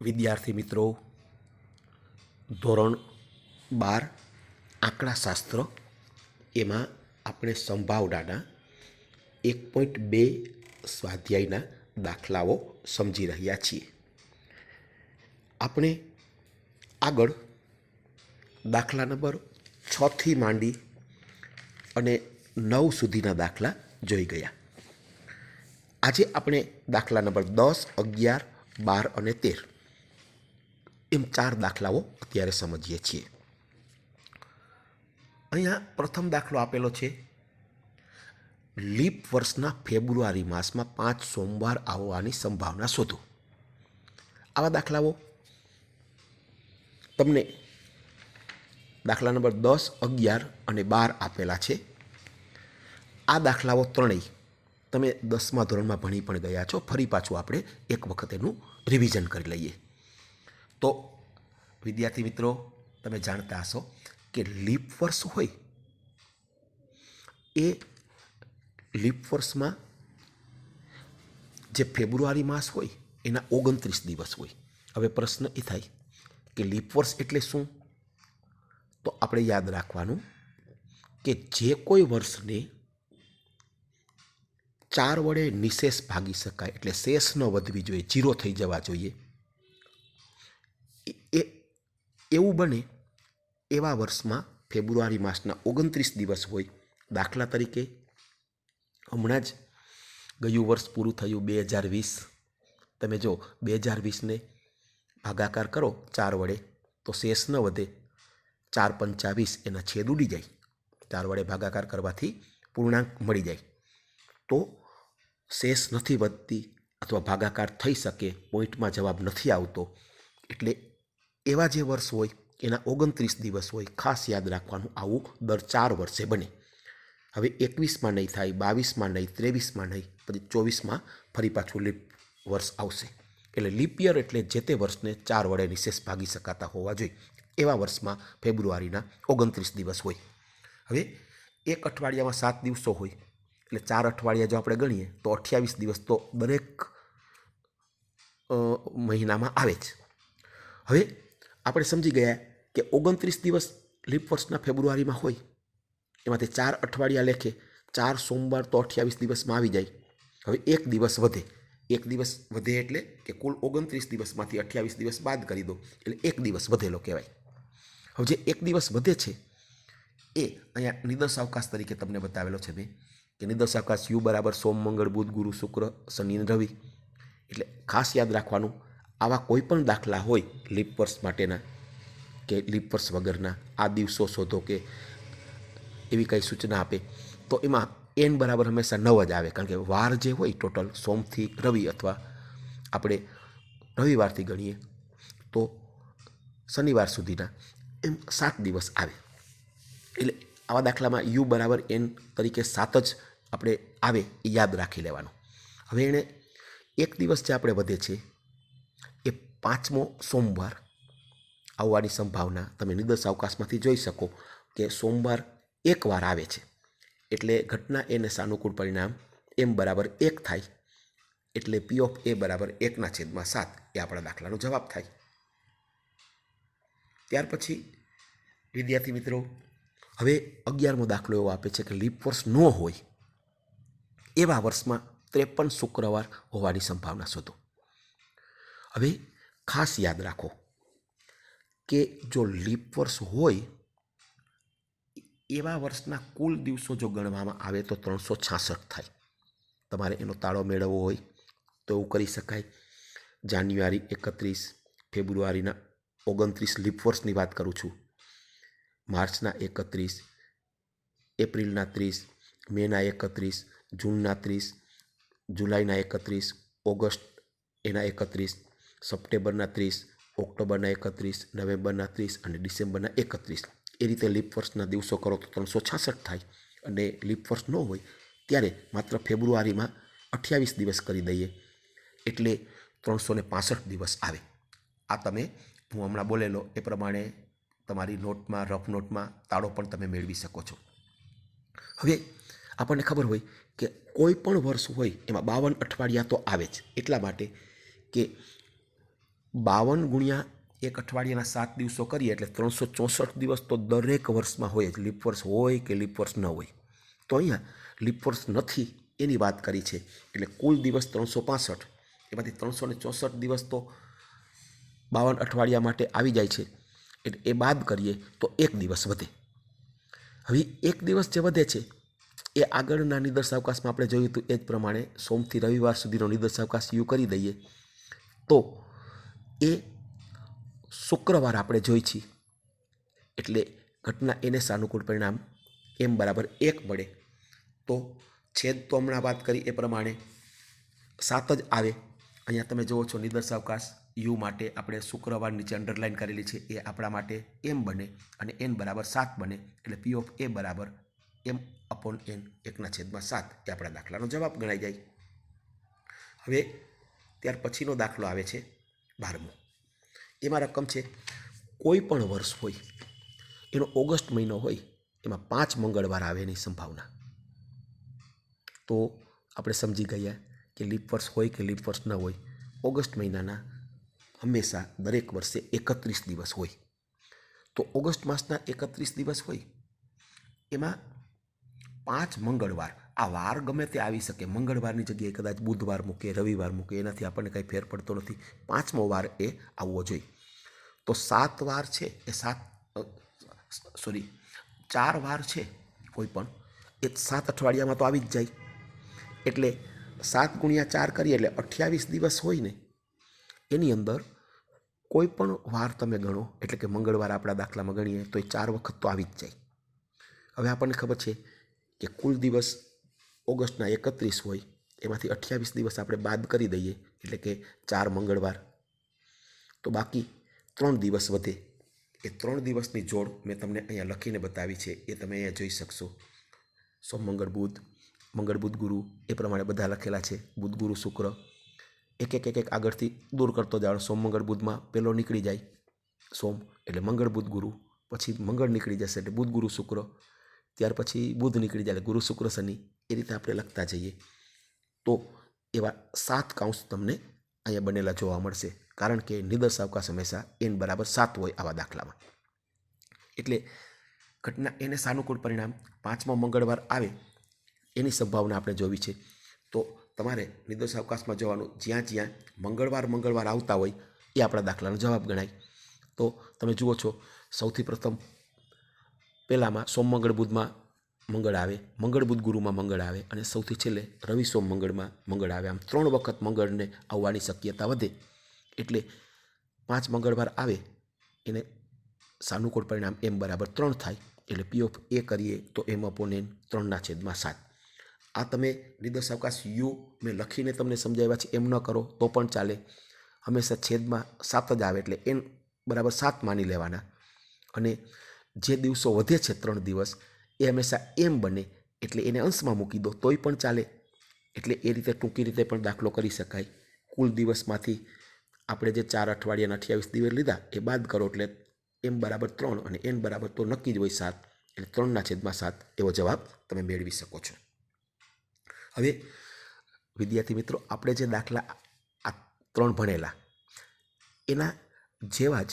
વિદ્યાર્થી મિત્રો, ધોરણ બાર, આંકડાશાસ્ત્ર, એમાં આપણે સંભાવનાના એક પોઈન્ટ બે સ્વાધ્યાયના દાખલાઓ સમજી રહ્યા છીએ. આપણે આગળ દાખલા નંબર છથી માંડી અને નવ સુધીના દાખલા જોઈ ગયા. આજે આપણે દાખલા નંબર દસ, અગિયાર, બાર અને તેર એમ ચાર દાખલાઓ અત્યારે સમજીએ છીએ. અહીંયા પ્રથમ દાખલો આપેલો છે. લીપ વર્ષના ફેબ્રુઆરી માસમાં પાંચ સોમવાર આવવાની સંભાવના શોધો. આવા દાખલાઓ. તમને દાખલા નંબર દસ, અગિયાર અને બાર આપેલા છે. આ દાખલાઓ ત્રણેય તમે દસમા ધોરણમાં ભણી પણ ગયા છો. ફરી પાછું આપણે એક વખત એનું રિવિઝન કરી લઈએ. તો વિદ્યાર્થી મિત્રો, તમે જાણતા હશો કે લીપ વર્ષ હોય એ લીપ વર્ષમાં જે ફેબ્રુઆરી માસ હોય એના ઓગણત્રીસ દિવસ હોય. હવે પ્રશ્ન એ થાય કે લીપ વર્ષ એટલે શું? તો આપણે યાદ રાખવાનું કે જે કોઈ વર્ષને ચાર વડે નિશેષ ભાગી શકાય, એટલે શેષ ન વધવી જોઈએ જીરો થઈ જવા જોઈએ એ- એ એવું બને એવા વર્ષમાં ફેબ્રુઆરી માસના ઓગણત્રીસ દિવસ હોય દાખલા તરીકે હમણાં જ ગયું વર્ષ પૂરું થયું બે હજાર વીસ. તમે જો બે હજાર વીસને ભાગાકાર કરો ચાર વડે તો શેષ ન વધે. ચાર પંચાવીસ એના છેદ ઉડી જાય. ચાર વડે ભાગાકાર કરવાથી પૂર્ણાંક મળી જાય. તો શેષ નથી વધતી અથવા ભાગાકાર થઈ શકે, પોઈન્ટમાં જવાબ નથી આવતો, એટલે એવા જે વર્ષ હોય, એના ઓગણત્રીસ દિવસ હોય, ખાસ યાદ રાખવાનું, આવું દર ચાર વર્ષે બને. હવે એકવીસમાં નહીં થાય, બાવીસમાં નહીં, ત્રેવીસમાં નહીં, પછી ચોવીસમાં ફરી પાછું લીપ વર્ષ આવશે. એટલે લીપ યર એટલે જે તે વર્ષને ચાર વડે નિશેષ ભાગી શકાતા હોવા જોઈએ. એવા વર્ષમાં ફેબ્રુઆરીના ઓગણત્રીસ દિવસ હોય. હવે એક અઠવાડિયામાં સાત દિવસો હોય, એટલે ચાર અઠવાડિયા જો આપણે ગણીએ, તો અઠ્યાવીસ દિવસ તો દરેક મહિનામાં આવે જ. હવે આપણે સમજી ગયા કે ઓગણત્રીસ દિવસ લીપ વર્ષના ફેબ્રુઆરીમાં હોય. એમાંથી ચાર અઠવાડિયા લેખે, ચાર સોમવાર તો અઠ્યાવીસ દિવસમાં આવી જાય. હવે એક દિવસ વધે. એક દિવસ વધે એટલે કે કુલ ઓગણત્રીસ દિવસમાંથી અઠ્યાવીસ દિવસ બાદ કરી દો. એટલે એક દિવસ વધેલો કહેવાય. હવે જે એક દિવસ વધે છે, એ અહીંયા નિદર્શ અવકાશ તરીકે તમને બતાવેલો છે મેં, કે નિદર્શ અવકાશ યુ બરાબર સોમ, મંગળ, બુધ, ગુરુ, શુક્ર, શનિ રવિ. એટલે ખાસ યાદ રાખવાનું આવા કોઈ પણ દાખલા હોય લીપ વર્ષ માટેના કે લીપ વર્ષ વગરના, આ દિવસો શોધો કે એવી કંઈ સૂચના આપે, તો એમાં એન બરાબર હંમેશા નવ જ આવે. કારણ કે વાર જે હોય ટોટલ સોમથી રવિ અથવા આપણે રવિવારથી ગણીએ, તો શનિવાર સુધીના એમ સાત દિવસ આવે. એટલે આવા દાખલામાં યુ બરાબર એન તરીકે સાત જ આપણે આવે એ યાદ રાખી લેવાનું. હવે એણે એક દિવસ જે આપણે વધે છે પાંચમો સોમવાર આવવાની સંભાવના તમે નિર્દશ અવકાશમાંથી જોઈ શકો કે સોમવાર એકવાર આવે છે. એટલે ઘટના એને સાનુકૂળ પરિણામ એમ બરાબર એક થાય. એટલે પી ઓફ એ બરાબર એકના છેદમાં સાત એ આપણા દાખલાનો જવાબ થાય. ત્યાર પછી વિદ્યાર્થી મિત્રો, હવે અગિયારમો દાખલો એવો આપે છે કે લીપ વર્ષ ન હોય એવા વર્ષમાં ત્રેપન શુક્રવાર હોવાની સંભાવના શોધો. હવે ખાસ યાદ રાખો કે જો લીપ વર્ષ હોય, એવા વર્ષના કુલ દિવસો જો ગણવામાં આવે તો ત્રણસો છાસઠ થાય. તમારે એનો તાળો મેળવવો હોય તો એવું કરી શકાય. જાન્યુઆરી એકત્રીસ, ફેબ્રુઆરીના ઓગણત્રીસ લીપ વર્ષની વાત કરું છું. માર્ચના એકત્રીસ, એપ્રિલના ત્રીસ, મેના એકત્રીસ, જૂનના ત્રીસ, જુલાઈના એકત્રીસ, ઓગસ્ટ એના એકત્રીસ સપ્ટેમ્બરના ત્રીસ, ઓક્ટોબરના એકત્રીસ, નવેમ્બરના ત્રીસ અને ડિસેમ્બરના એકત્રીસ. એ રીતે લીપ વર્ષના દિવસો કરો તો ત્રણસો છાસઠ થાય અને લીપ વર્ષ ન હોય ત્યારે માત્ર ફેબ્રુઆરીમાં અઠ્યાવીસ દિવસ કરી દઈએ. એટલે ત્રણસો ને દિવસ આવે. આ તમે, હું હમણાં બોલેલો એ પ્રમાણે તમારી નોટમાં, રફ નોટમાં તાળો પણ તમે મેળવી શકો છો. હવે આપણને ખબર હોય કે કોઈ પણ વર્ષ હોય એમાં બાવન અઠવાડિયા તો આવે જ. એટલા માટે કે બાવન ગુણ્યા એક અઠવાડિયાના સાત દિવસો કરીએ એટલે ત્રણસો ચોસઠ દિવસ તો દરેક વર્ષમાં હોય જ. લીપ વર્ષ હોય કે લીપ વર્ષ ન હોય. તો અહીંયા લીપ વર્ષ નથી એની વાત કરી છે. એટલે કુલ દિવસ ત્રણસો પાસઠ. એમાંથી ત્રણસો ને ચોસઠ દિવસ તો બાવન અઠવાડિયા માટે આવી જાય છે. એટલે એ બાદ કરીએ તો એક દિવસ વધે. હવે એક દિવસ જે વધે છે, એ આગળના નિદર્શાવકાશમાં આપણે જોયું હતું એ જ પ્રમાણે સોમથી રવિવાર સુધીનો નિદર્શાવકાશ યુ કરી દઈએ. તો એ શુક્રવાર આપણે જોઈ છીએ. એટલે ઘટના એને સાનુકૂળ પરિણામ એમ બરાબર એક મળે. તો છેદ તો હમણાં વાત કરી એ પ્રમાણે સાત જ આવે. અહીંયા તમે જુઓ છો નિદર્શાવકાશ યુ માટે આપણે શુક્રવાર નીચે અંડરલાઇન કરેલી છે. એ આપણા માટે એમ બને અને એન બરાબર સાત બને. એટલે પી ઓફ એ બરાબર એમ અપોન એન એકના છેદમાં સાત એ આપણા દાખલાનો જવાબ ગણાઈ જાય. હવે ત્યાર પછીનો દાખલો આવે છે. બારમો. એમાં રકમ છે, કોઈ પણ વર્ષ હોય, એનો ઓગસ્ટ મહિનો હોય, એમાં પાંચ મંગળવાર આવે એની સંભાવના. તો આપણે સમજી ગયા કે લીપ વર્ષ હોય કે લીપ વર્ષ ન હોય, ઓગસ્ટ મહિનાના હંમેશા દરેક વર્ષે એકત્રીસ દિવસ હોય. તો ઓગસ્ટ માસના એકત્રીસ દિવસ હોય, એમાં પાંચ મંગળવાર આ વાર ગમે તે આવી શકે. મંગળવારની જગ્યાએ કદાચ બુધવાર મૂકે, રવિવાર મૂકે, એનાથી આપણને કંઈ ફેર પડતો નથી. પાંચમો વાર એ આવવો જોઈએ. તો સાત વાર છે એ સાત સોરી, ચાર વાર છે કોઈ પણ, એ સાત અઠવાડિયામાં તો આવી જ જાય. એટલે સાત ગુણ્યા ચાર કરીએ એટલે અઠ્યાવીસ દિવસ હોય ને, એની અંદર કોઈ પણ વાર તમે ગણો, એટલે કે મંગળવાર આપણા દાખલામાં ગણીએ, તો એ ચાર વખત તો આવી જ જાય. હવે આપણને ખબર છે કે કુલ દિવસ ઓગસ્ટના એકત્રીસ હોય, એમાંથી અઠ્યાવીસ દિવસ આપણે બાદ કરી દઈએ, એટલે કે ચાર મંગળવાર. તો બાકી ત્રણ દિવસ વધે. એ ત્રણ દિવસની જોડ મેં તમને અહીંયા લખીને બતાવી છે, એ તમે અહીંયા જોઈ શકશો. સોમ મંગળ બુધ મંગળ બુધ ગુરુ, એ પ્રમાણે બધા લખેલા છે. બુધ ગુરુ શુક્ર. એક એક એક એક આગળથી દૂર કરતો જાઓ સોમ મંગળ બુધમાં પહેલો નીકળી જાય. સોમ એટલે મંગળ બુધ ગુરુ, પછી મંગળ નીકળી જશે એટલે બુધ ગુરુ શુક્ર ત્યાર પછી બુધ નીકળી જાય ગુરુ શુક્ર શનિ એ રીતે આપણે લખતા જઈએ. તો એવા સાત કાઉન્સ તમને અહીંયા બનેલા જોવા મળશે. કારણ કે નિદર્શ અવકાશ હંમેશા એન બરાબર સાત હોય આવા દાખલામાં. એટલે ઘટના એને સાનુકૂળ પરિણામ પાંચમો મંગળવાર આવે એની સંભાવના આપણે જોવી છે. તો તમારે નિર્દોષ અવકાશમાં જવાનું જ્યાં જ્યાં મંગળવાર મંગળવાર આવતા હોય એ આપણા દાખલાનો જવાબ ગણાય. તો તમે જુઓ છો સૌથી પ્રથમ પહેલામાં સોમ મંગળ બુધમાં મંગળ આવે, મંગળ બુધ ગુરુમાં મંગળ આવે અને સૌથી છેલ્લે રવિ સોમ મંગળમાં મંગળ આવે. આમ ત્રણ વખત મંગળને આવવાની શક્યતા વધે. એટલે પાંચ મંગળવાર આવે, એને સાનુકૂળ પરિણામ એમ બરાબર ત્રણ થાય. એટલે પી ઓફ એ કરીએ તો એમ અપોન ત્રણના છેદમાં સાત. આ તમે નિર્દર્શ અવકાશ યુ મેં લખીને તમને સમજાવ્યા છે, એમ ન કરો તો પણ ચાલે. હંમેશા છેદમાં સાત જ આવે એટલે એન બરાબર સાત માની લેવાના. અને જે દિવસો વધે છે ત્રણ દિવસ, એ હંમેશા એમ બને. એટલે એને અંશમાં મૂકી દો, તોય પણ ચાલે. એટલે એ રીતે ટૂંકી રીતે પણ દાખલો કરી શકાય. કુલ દિવસમાંથી આપણે જે ચાર અઠવાડિયાના અઠ્યાવીસ દિવસ લીધા, એ બાદ કરો એટલે એમ બરાબર ત્રણ અને એન બરાબર તો નક્કી જ હોય સાત. એટલે ત્રણના છેદમાં સાત, એવો જવાબ તમે મેળવી શકો છો. હવે વિદ્યાર્થી મિત્રો, આપણે જે દાખલા આ ત્રણ ભણેલા, એના જેવા જ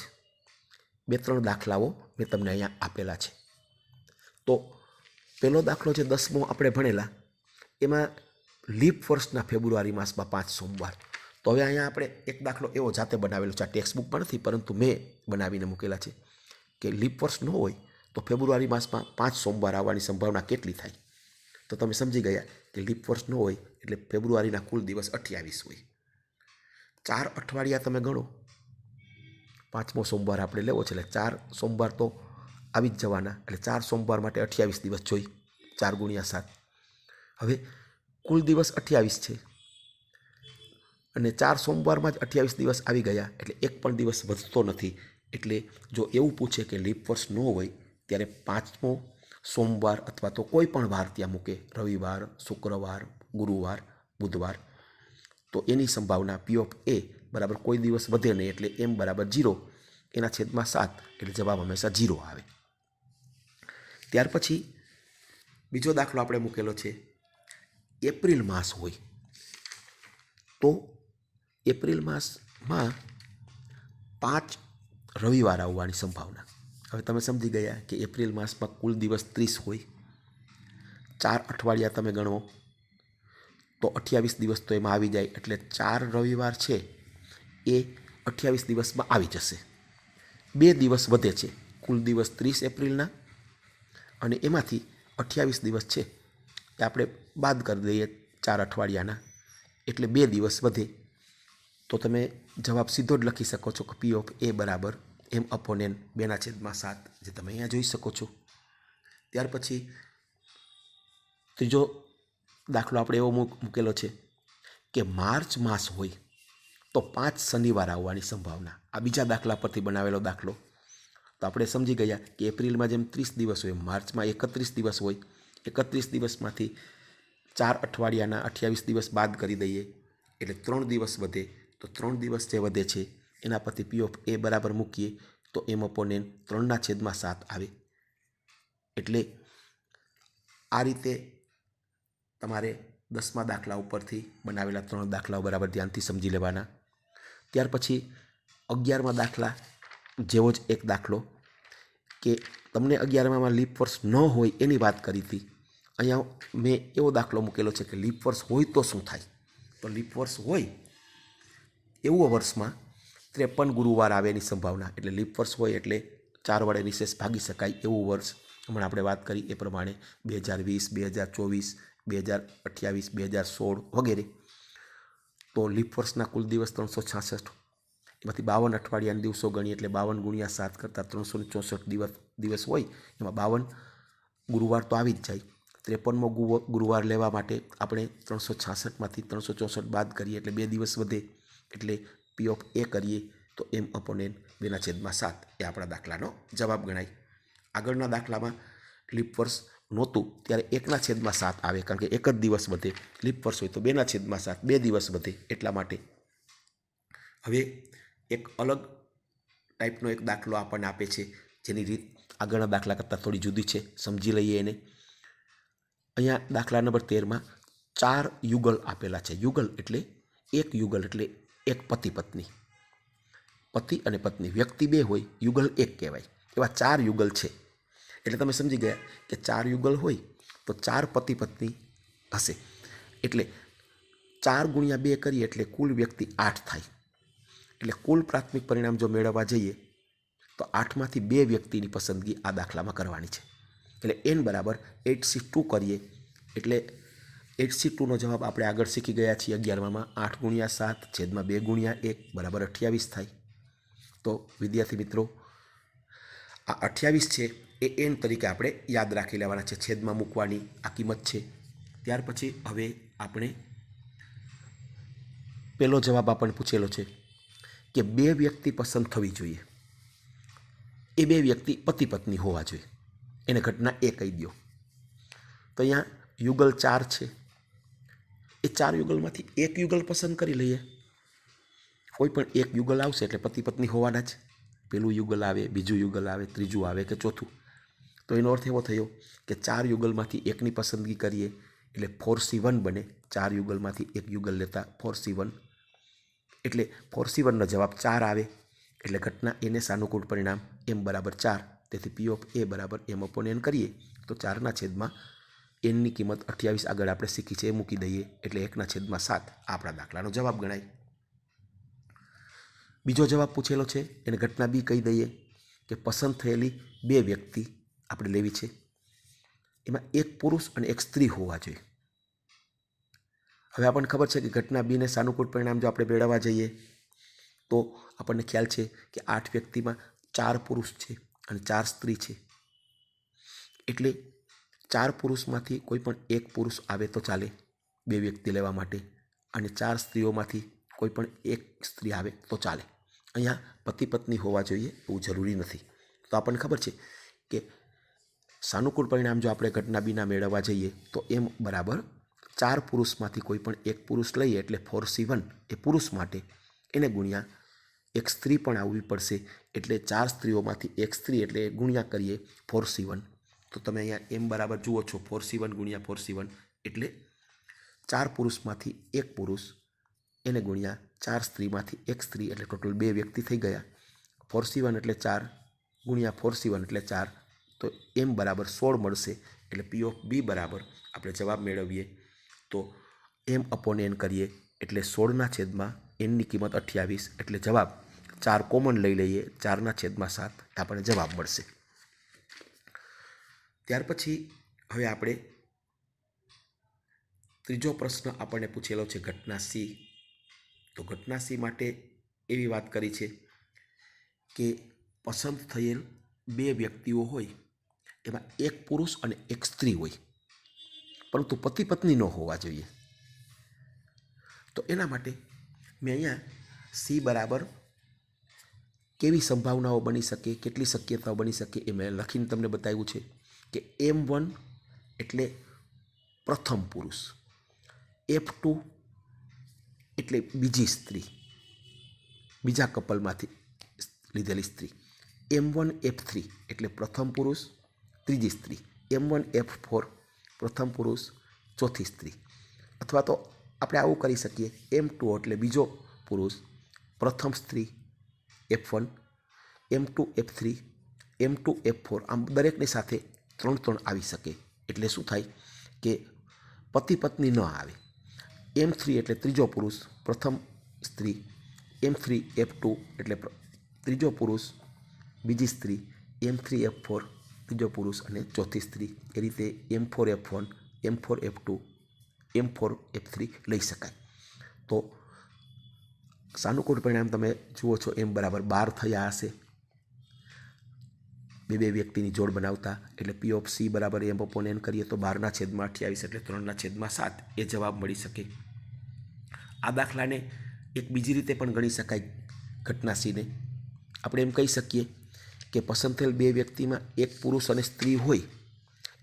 બે ત્રણ દાખલાઓ મેં તમને અહીંયા આપેલા છે. તો પહેલો દાખલો જે દસમો આપણે ભણેલા, એમાં લીપ વર્ષના ફેબ્રુઆરી માસમાં પાંચ સોમવાર. તો હવે અહીંયા આપણે એક દાખલો એવો જાતે બનાવેલો છે, આ ટેક્સ્ટબુકમાં નથી, પરંતુ મેં બનાવીને મૂકેલા છે કે લીપ વર્ષ ન હોય તો ફેબ્રુઆરી માસમાં પાંચ સોમવાર આવવાની સંભાવના કેટલી થાય? તો તમે સમજી ગયા કે લીપ વર્ષ ન હોય એટલે ફેબ્રુઆરીના કુલ દિવસ અઠ્યાવીસ હોય. ચાર અઠવાડિયા તમે ગણો પાંચમો સોમવાર આપણે લેવો છે એટલે ચાર સોમવાર તો આવી જ જવાના. એટલે ચાર સોમવાર માટે અઠ્યાવીસ દિવસ જોઈ. ચાર ગુણ્યા સાત. હવે કુલ દિવસ અઠ્યાવીસ છે. અને ચાર સોમવારમાં જ અઠ્યાવીસ દિવસ આવી ગયા. એટલે એક પણ દિવસ વધતો નથી. એટલે જો એવું પૂછે કે લીપ વર્ષ ન હોય, ત્યારે પાંચમો સોમવાર અથવા તો કોઈ પણ વાર ત્યાં મૂકે. રવિવાર, શુક્રવાર, ગુરુવાર, બુધવાર. તો એની સંભાવના પી ઓફ એ બરાબર કોઈ દિવસ વધે નહીં એટલે એમ બરાબર જીરો, એના છેદમાં સાત એટલે જવાબ હંમેશા જીરો આવે. ત્યાર પછી બીજો દાખલો આપણે મૂકેલો છે, એપ્રિલ માસ હોય. તો એપ્રિલ માસમાં પાંચ રવિવાર આવવાની સંભાવના. હવે તમે સમજી ગયા કે એપ્રિલ માસમાં કુલ દિવસ ત્રીસ હોય. ચાર અઠવાડિયા તમે ગણો, તો અઠ્યાવીસ દિવસ તો એમાં આવી જાય એટલે ચાર રવિવાર છે. એ અઠ્યાવીસ દિવસમાં આવી જશે. બે દિવસ વધે છે. કુલ દિવસ ત્રીસ એપ્રિલના અને એમાંથી અઠ્યાવીસ દિવસ છે. એ આપણે બાદ કરી દઈએ ચાર અઠવાડિયાના. એટલે બે દિવસ વધે. તો તમે જવાબ સીધો જ લખી શકો છો કે પી ઓફ એ બરાબર એમ અપોન એન બેના છેદમાં સાત જે તમે અહીંયા જોઈ શકો છો. ત્યાર પછી ત્રીજો દાખલો આપણે એવો મૂકેલો છે કે માર્ચ માસ હોય તો પાંચ શનિવાર આવવાની સંભાવના. આ બીજા દાખલા પરથી બનાવેલો દાખલો. તો આપણે સમજી ગયા કે એપ્રિલમાં જેમ ત્રીસ દિવસ હોય, માર્ચમાં એકત્રીસ દિવસ હોય, એકત્રીસ દિવસમાંથી ચાર અઠવાડિયાના અઠ્યાવીસ દિવસ બાદ કરી દઈએ, એટલે ત્રણ દિવસ વધે. તો ત્રણ દિવસ જે વધે છે, એના પરથી પી ઓફ એ બરાબર મૂકીએ, તો એમ અપોન ત્રણના છેદમાં સાત આવે. એટલે આ રીતે તમારે દસમા દાખલા ઉપરથી બનાવેલા ત્રણ દાખલાઓ બરાબર ધ્યાનથી સમજી લેવાના. ત્યાર પછી અગિયારમાં દાખલા જેવો જ એક દાખલો કે તમને અગિયારમાં લીપ વર્ષ ન હોય એની વાત કરી હતી. અહીંયા મેં એવો દાખલો મૂકેલો છે કે લીપ વર્ષ હોય તો શું થાય? તો લીપ વર્ષ હોય એવું વર્ષમાં ત્રેપન ગુરુવાર આવે એની સંભાવના. એટલે લીપ વર્ષ હોય એટલે ચાર વડે રિસેસ ભાગી શકાય એવું વર્ષ. હમણાં આપણે વાત કરી એ પ્રમાણે બે હજાર વીસ, બે હજાર ચોવીસ, બે હજાર અઠ્યાવીસ, બે હજાર સોળ વગેરે. તો લીપ વર્ષના કુલ દિવસ ત્રણસો છાસઠ. એમાંથી બાવન અઠવાડિયાના દિવસો ગણીએ એટલે બાવન ગુણ્યા સાત કરતાં ત્રણસો ચોસઠ દિવસ દિવસ હોય, એમાં બાવન ગુરુવાર તો આવી જ જાય. ત્રેપનમો ગુરુવાર લેવા માટે આપણે ત્રણસો છાસઠમાંથી ત્રણસો ચોસઠ બાદ કરીએ એટલે બે દિવસ વધે. એટલે પી ઓફ એ કરીએ તો એમ અપોન એન બેના છેદમાં સાત. એ આપણા દાખલાનો જવાબ ગણાય. આગળના દાખલામાં લીપ વર્ષ નહોતું. ત્યારે એકના છેદમાં સાત આવે, કારણ કે એક જ દિવસ વધે લીપ વર્ષ હોય તો બેના છેદમાં સાત, બે દિવસ વધે એટલા માટે. હવે એક અલગ ટાઈપનો એક દાખલો આપણને આપે છે, જેની રીત આગળના દાખલા કરતાં થોડી જુદી છે, સમજી લઈએ એને. અહીંયા દાખલા નંબર તેરમાં ચાર યુગલ આપેલા છે. યુગલ એટલે એક યુગલ એટલે એક પતિ પત્ની. પતિ અને પત્ની. વ્યક્તિ બે હોય, યુગલ એક કહેવાય. એવા ચાર યુગલ છે. એટલે તમે સમજી ગયા કે ચાર યુગલ હોય તો ચાર પતિ પત્ની હશે. એટલે ચાર ગુણ્યા બે કરીએ એટલે કુલ વ્યક્તિ આઠ થાય. એટલે કુલ પ્રાથમિક પરિણામ જો મેળવવા જઈએ તો આઠમાંથી બે વ્યક્તિની પસંદગી આ દાખલામાં કરવાની છે. એટલે એન બરાબર એટ સી ટુ કરીએ. એટલે એટ સી ટુનો જવાબ આપણે આગળ શીખી ગયા છીએ અગિયારમાં આઠ ગુણ્યા સાત છેદમાં બે ગુણ્યા એક બરાબર અઠ્યાવીસ થાય. તો વિદ્યાર્થી મિત્રો, આ અઠ્યાવીસ છે એ એન તરીકે આપણે યાદ રાખી લેવાના છે. છેદમાં મૂકવાની આ કિંમત છે. ત્યાર પછી હવે આપણે પહેલો જવાબ આપણને પૂછેલો છે કે બે વ્યક્તિ પસંદ થવી જોઈએ. એ બે વ્યક્તિ પતિ પત્ની હોવા જોઈએ. એને ઘટના એ કહી દો તો અહીંયા યુગલ ચાર છે. એ ચાર યુગલમાંથી એક યુગલ પસંદ કરી લઈએ. કોઈ પણ એક યુગલ આવશે એટલે પતિ પત્ની હોવાના જ. પેલું યુગલ આવે, બીજું યુગલ આવે, ત્રીજું આવે કે ચોથું? તો એનો અર્થ એવો થયો કે ચાર યુગલમાંથી એકની પસંદગી કરીએ એટલે ફોર સી વન બને. ચાર યુગલમાંથી એક યુગલ લેતા ફોર સી વન. એટલે ફોર સી વનનો જવાબ ચાર આવે. એટલે ઘટના એને સાનુકૂળ પરિણામ એમ બરાબર ચાર. તેથી પી ઓફ એ બરાબર એમ અપોન એન કરીએ. તો ચારના છેદમાં એનની કિંમત અઠ્યાવીસ આગળ આપણે શીખી છે એ મૂકી દઈએ. એટલે એકના છેદમાં સાત. આપણા દાખલાનો જવાબ ગણાય. બીજો જવાબ પૂછેલો છે. એને ઘટના બી કહી દઈએ કે પસંદ થયેલી બે વ્યક્તિ આપણે લેવી છે. એમાં એક પુરુષ અને એક સ્ત્રી હોવા જોઈએ. હવે આપણને ખબર છે કે ઘટના બીને સાનુકૂળ પરિણામ જો આપણે મેળવવા જઈએ, તો આપણને ખ્યાલ છે કે આઠ વ્યક્તિમાં ચાર પુરુષ છે અને ચાર સ્ત્રી છે. એટલે ચાર પુરુષમાંથી કોઈ પણ એક પુરુષ આવે તો ચાલે બે વ્યક્તિ લેવા માટે અને ચાર સ્ત્રીઓમાંથી કોઈ પણ એક સ્ત્રી આવે તો ચાલે. અહીંયા પતિ પત્ની હોવા જોઈએ એવું જરૂરી નથી. તો આપણને ખબર છે કે સાનુકૂળ પરિણામ જો આપણે ઘટના બીના મેળવવા જઈએ, તો એમ બરાબર ચાર પુરુષમાંથી કોઈ પણ એક પુરુષ લઈએ એટલે ફોર સી વન એ પુરુષ માટે એને ગુણ્યા એક સ્ત્રી પણ આવવી પડશે એટલે ચાર સ્ત્રીઓમાંથી એક સ્ત્રી એટલે ગુણ્યા કરીએ ફોર સી વન તો તમે અહીંયા એમ બરાબર જુઓ છો ફોર સી વન ગુણ્યા ફોર સી વન એટલે ચાર પુરુષમાંથી એક પુરુષ એને ગુણ્યા ચાર સ્ત્રીમાંથી એક સ્ત્રી એટલે ટોટલ બે વ્યક્તિ થઈ ગયા. ફોર સી વન એટલે ચાર ગુણ્યા ફોર સી વન એટલે ચાર. તો એમ બરાબર સોળ મળશે એટલે પી ઓફ બી બરાબર આપણે જવાબ મેળવીએ. તો એમ અપોન એન કરીએ એટલે સોળના છેદમાં એનની કિંમત અઠ્યાવીસ એટલે જવાબ ચાર કોમન લઈ લઈએ ચારના છેદમાં સાત આપણને જવાબ મળશે. ત્યાર પછી હવે આપણે ત્રીજો પ્રશ્ન આપણને પૂછેલો છે ઘટના સી તો ઘટના સી માટે એવી વાત કરી છે કે પસંદ થયેલ બે વ્યક્તિઓ હોય એમાં એક પુરુષ અને એક સ્ત્રી હોય. પરંતુ પતિ પત્ની ન હોવા જોઈએ. તો એના માટે મેં અહીંયા સી બરાબર કેવી સંભાવનાઓ બની શકે, કેટલી શક્યતાઓ બની શકે એ મેં લખીને તમને બતાવ્યું છે કે એમ વન એટલે પ્રથમ પુરુષ, એફ ટુ એટલે બીજી સ્ત્રી, બીજા કપલમાંથી લીધેલી સ્ત્રી, એમ વન એફ થ્રી એટલે પ્રથમ પુરુષ ત્રીજી સ્ત્રી, એમ વન, એફ ફોર, પ્રથમ પુરુષ, ચોથી સ્ત્રી. અથવા તો આપણે આવું કરી શકીએ, એમ ટુ એટલે બીજો પુરુષ, પ્રથમ સ્ત્રી, F one, M two, F three, M two, F four. આમ દરેકની સાથે ત્રણ ત્રણ આવી શકે. એટલે શું થાય કે પતિ પત્ની ન આવે. એમ થ્રી એટલે ત્રીજો પુરુષ, પ્રથમ સ્ત્રી, એમ થ્રી, એફ ટુ એટલે ત્રીજો પુરુષ, બીજી સ્ત્રી, એમ થ્રી, એફ ફોર ત્રીજો પુરુષ અને ચોથી સ્ત્રી એ રીતે M four F one M four F two M four F three લઈ શકાય. તો સાનુકૂળ પરિણામ તમે જુઓ છો એમ બરાબર બાર થયા હશે. બે બે વ્યક્તિની જોડ બનાવતા, એટલે પી ઓફ સી બરાબર એમ અપોન એન કરીએ તો બારના છેદમાં અઠ્યાવીસ એટલે ત્રણના છેદમાં સાત, એ જવાબ મળી શકે. આ દાખલાને એક બીજી રીતે પણ ગણી શકાય ઘટના સીને આપણે એમ કહી શકીએ કે પસંદ થયેલ બે વ્યક્તિમાં એક પુરુષ અને સ્ત્રી હોય,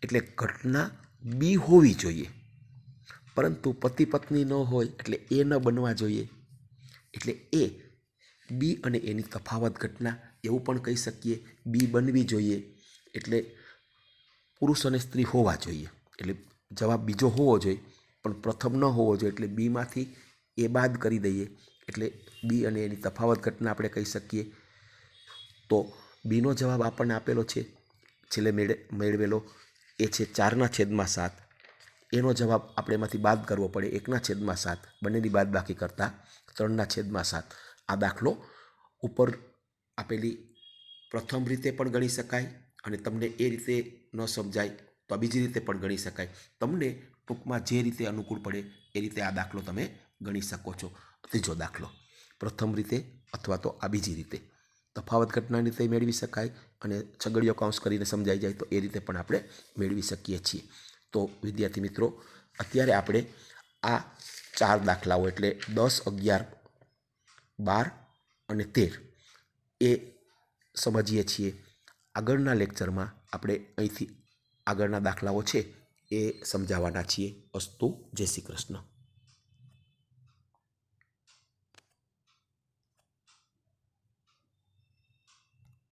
એટલે ઘટના બી હોવી જોઈએ. પરંતુ પતિ પત્ની ન હોય, એટલે એ ન બનવા જોઈએ. એટલે એ બી અને એની તફાવત ઘટના એવું પણ કહી શકીએ, બી બનવી જોઈએ. એટલે પુરુષ અને સ્ત્રી હોવા જોઈએ. એટલે જવાબ બીજો હોવો જોઈએ, પણ પ્રથમ ન હોવો જોઈએ, એટલે બીમાંથી એ બાદ કરી દઈએ. એટલે બી અને એની તફાવત ઘટના આપણે કહી શકીએ. તો બીનો જવાબ આપણને આપેલો છે, છેલ્લે મેળે, મેળવેલો એ છે ચારના છેદમાં સાત. એનો જવાબ આપણે એમાંથી બાદ કરવો પડે, એકના છેદમાં સાત. બંનેની બાદ બાકી કરતાં ત્રણના છેદમાં સાત. આ દાખલો ઉપર આપેલી પ્રથમ રીતે પણ ગણી શકાય અને તમને એ રીતે ન સમજાય તો બીજી રીતે પણ ગણી શકાય. તમને ટૂંકમાં જે રીતે અનુકૂળ પડે એ રીતે આ દાખલો તમે ગણી શકો છો. ત્રીજો દાખલો. પ્રથમ રીતે અથવા તો આ બીજી રીતે. તફાવત ઘટનાની રીતે મેળવી શકાય અને છગડીયો કાઉન્સ કરીને સમજાઈ જાય તો એ રીતે પણ આપણે મેળવી શકીએ છીએ. તો વિદ્યાર્થી મિત્રો, અત્યારે આપણે આ ચાર દાખલાઓ એટલે દસ, અગિયાર, બાર અને તેર એ સમજીએ છીએ. આગળના લેક્ચરમાં આપણે અહીંથી આગળના દાખલાઓ છે એ સમજાવવાના છીએ. અસ્તુ, જય શ્રી કૃષ્ણ.